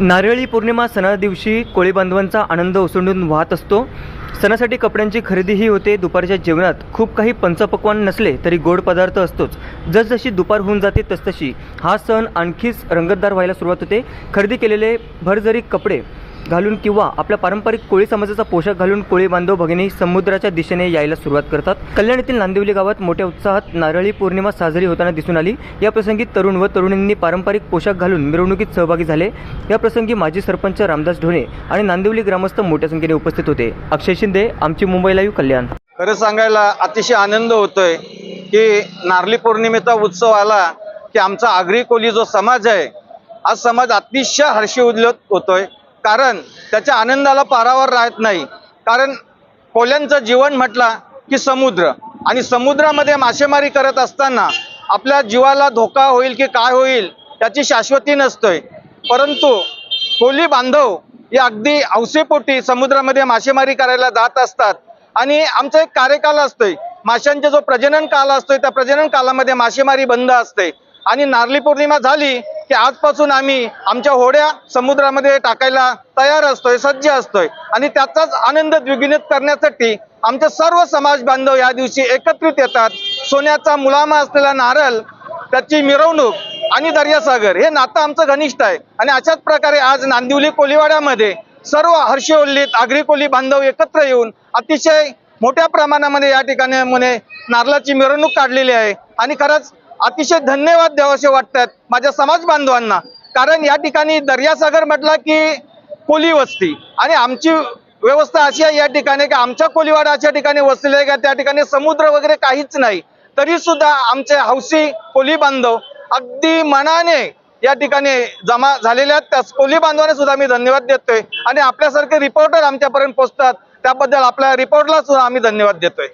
नारळी पौर्णिमा सणा दिवशी कोळी बांधवांचा आनंद ओसंडून वाहत असतो. सणासाठी कपड्यांची खरेदीही होते. दुपारच्या जेवणात खूप काही पंचपक्वान नसले तरी गोड पदार्थ असतोच. जसजशी दुपार होऊन जाते तसतशी हा सण आणखीच रंगतदार व्हायला सुरुवात होते. खरेदी केलेले भरजरी कपडे घालून किंवा आपल्या पारंपरिक कोळी समाजाचा पोशाख घालून कोळी बांधव भगिनी समुद्राच्या दिशेने यायला सुरुवात करतात. कल्याण येथील नांदिवली गावात मोठ्या उत्साहात नारळी पौर्णिमा साजरी होताना दिसून आली. या प्रसंगी तरुण व तरुणींनी पारंपरिक पोशाख घालून मिरवणुकीत सहभागी झाले. या प्रसंगी माजी सरपंच रामदास ढोणे आणि नांदिवली ग्रामस्थ मोठ्या संख्येने उपस्थित होते. अक्षय शिंदे आमची मुंबई लाईव्ह कल्याण. खरं सांगायला अतिशय आनंद होतोय की नारळी पौर्णिमेचा उत्सव आला की आमचा आगरी कोली जो समाज आहे हा समाज अतिशय हर्षी उल्लत होतोय. कारण त्याच्या आनंदाला पारावर राहत नाही. कारण कोल्यांचं जीवन म्हटला की समुद्र. आणि समुद्रामध्ये मासेमारी करत असताना आपल्या जीवाला धोका होईल की काय होईल त्याची शाश्वती नसतोय. परंतु कोली बांधव हे अगदी हौसेपोटी समुद्रामध्ये मासेमारी करायला जात असतात. आणि आमचा एक कार्यकाल असतोय. माशांचा जो प्रजनन काल असतोय त्या प्रजनन कालामध्ये मासेमारी बंद असते. आणि नारली पौर्णिमा झाली की आजपासून आम्ही आमच्या होड्या समुद्रामध्ये टाकायला तयार असतोय सज्ज असतोय. आणि त्याचाच आनंद द्विगुणित करण्यासाठी आमचे सर्व समाज बांधव या दिवशी एकत्रित येतात. सोन्याचा मुलामा असलेला नारळ त्याची मिरवणूक आणि दर्यासागर हे नातं आमचं घनिष्ठ आहे. आणि अशाच प्रकारे आज नांदिवली कोलीवाड्यामध्ये सर्व हर्षोल्लित आगरी कोली बांधव एकत्र येऊन अतिशय मोठ्या प्रमाणामध्ये या ठिकाणी म्हणे नारळाची मिरवणूक काढलेली आहे. आणि खरंच अतिशय धन्यवाद द्यावासे वाटतात माझ्या समाज बांधवांना. कारण या ठिकाणी दर्यासागर म्हटला की कोली वस्ती. आणि आमची व्यवस्था अशी आहे या ठिकाणी की आमच्या कोलीवाडा अशा ठिकाणी वसलेले आहे का त्या ठिकाणी समुद्र वगैरे काहीच नाही. तरी सुद्धा आमचे हौसी कोली बांधव अगदी मनाने या ठिकाणी जमा झालेल्या आहेत. त्या कोली बांधवाने सुद्धा मी धन्यवाद देतोय. आणि आपल्यासारखे रिपोर्टर आमच्यापर्यंत पोहोचतात. त्याबद्दल आपल्या रिपोर्टला सुद्धा आम्ही धन्यवाद देतोय.